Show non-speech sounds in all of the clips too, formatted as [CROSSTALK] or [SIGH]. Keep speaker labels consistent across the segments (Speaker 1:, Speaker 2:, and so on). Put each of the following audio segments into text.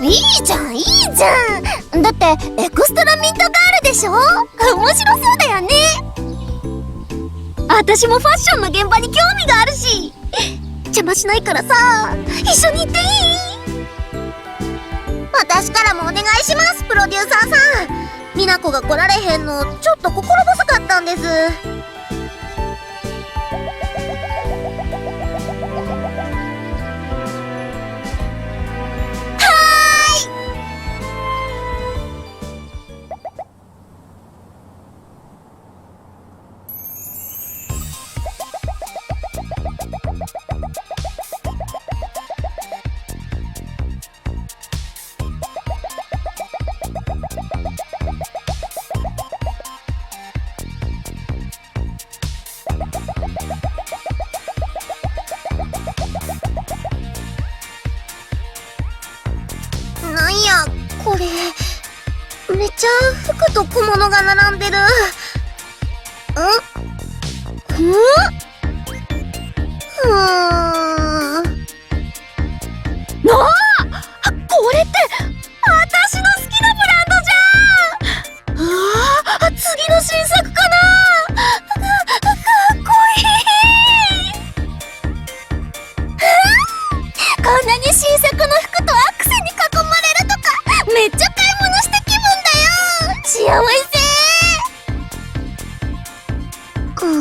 Speaker 1: いいじゃんいいじゃん。だってエクストラミントガールでしょ？面白そうだよね。私もファッションの現場に興味があるし。邪魔しないからさ。一緒に行っていい？私からもお願いしますプロデューサーさん。美奈子が来られへんのちょっと心細かったんです。めちゃ服と小物が並んでる。ん？ん。うー。んなあこれって私の好きなブランドじゃん。ああ次の新作かな。かかっこいい。こんなに新作の服幸せうーん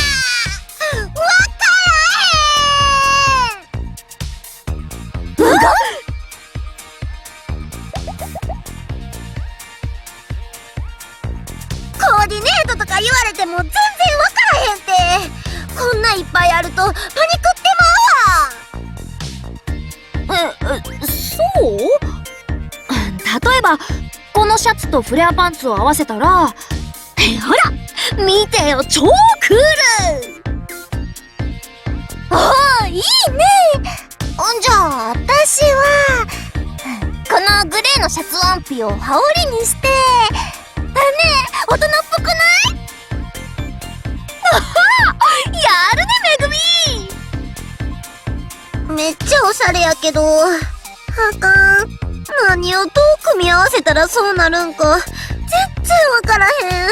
Speaker 1: うがわからへんうがコーディネートとか言われても全然わからへんってこんないっぱいあるとパニクってまうわ。
Speaker 2: え、そう？例えば、このシャツとフレアパンツを合わせたら、ほら見てよ超クール。
Speaker 1: ああいいね。じゃあ私はこのグレーのシャツワンピを羽織にしてあねえ大人っぽくない？[LAUGHS]
Speaker 2: るねめぐみ。
Speaker 1: めっちゃおしゃれやけど。あかん。何をどう組み合わせたらそうなるんか。全然わからへん。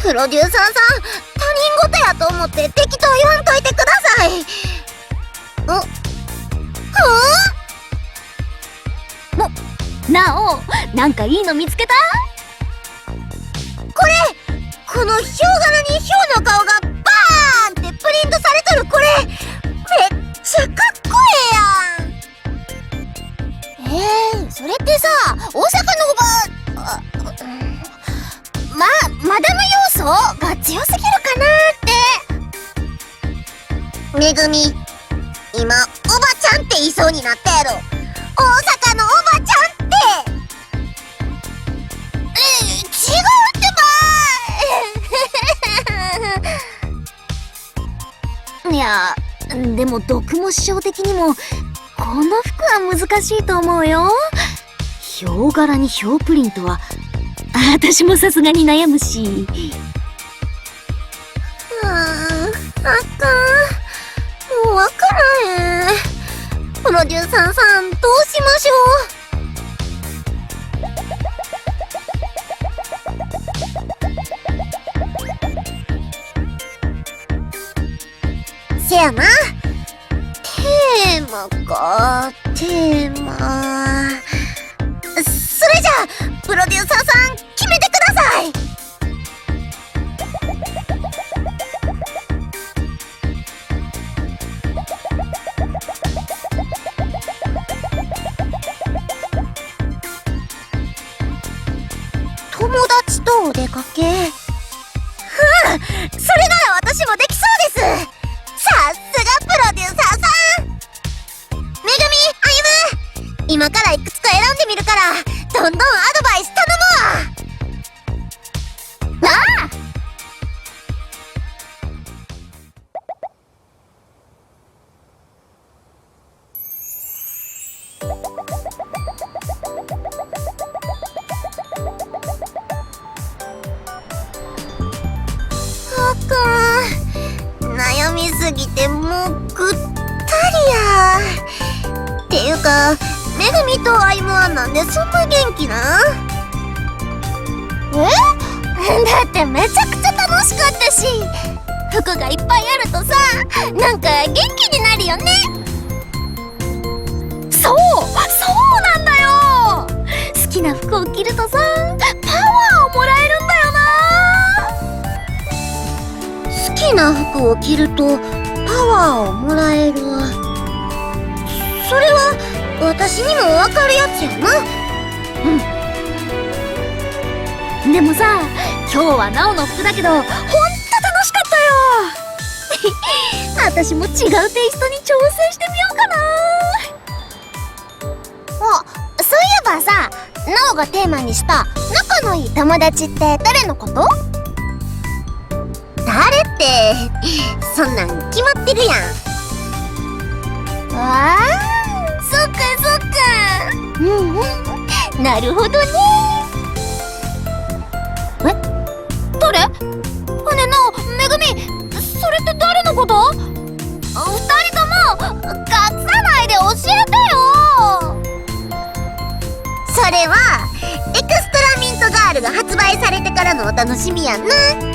Speaker 1: プロデューサーさん他人事やと思って適当言わんといてください。おは
Speaker 2: なお、なんかいいの見つけた？
Speaker 1: これ！このヒョウ柄にヒョウの顔がバーンってプリントされとる。これ！めっちゃかっこええやん。えー、それってさ大阪のばあうんまマダム要素が強すぎるかなって。めぐみ今おばちゃんって言いそうになったやろ。大阪のおばちゃん [LAUGHS]
Speaker 2: いや、でも毒も師匠的にも、この服は難しいと思うよ。ヒョウ柄にヒョウプリントは、[LAUGHS] 私もさすがに悩むし。
Speaker 1: うーんあかんもうわからへんプロデューサーさんどうしましょううせやなテーマか。テーマ。それじゃあプロデューサーさん決めてください。友達とお出かけ？うんそれなら私もできそうです。さすがプロデューサーさん。めぐみあゆむ今からいくつか選んでみるからどんどんアドバイすぎてもうぐったりや。っていうかめぐみとアイムはなんでそんな元気な？え？[LAUGHS] だってめちゃくちゃ楽しかったし。服がいっぱいあるとさなんか元気になるよね。
Speaker 2: そう！そうなんだよ！好きな服を着るとさ
Speaker 1: きな服を着るとパワーをもらえるそれは私にもわかるやつやな。
Speaker 2: でもさ今日はナオの服だけどほんと楽しかったよ。[LAUGHS] 私も違うテイストに挑戦してみようかな。
Speaker 1: あそういえばさなおがテーマにした仲のいい友達って誰のこと？誰？ってそんなん決まってるやん。あ。ーそっかそっか。うんうん。なるほどね。
Speaker 2: 誰？ねえなおめぐみ。それって誰のこと？
Speaker 1: 二人とも隠さないで教えてよ。それはエクストラミントガールが発売されてからのお楽しみやんな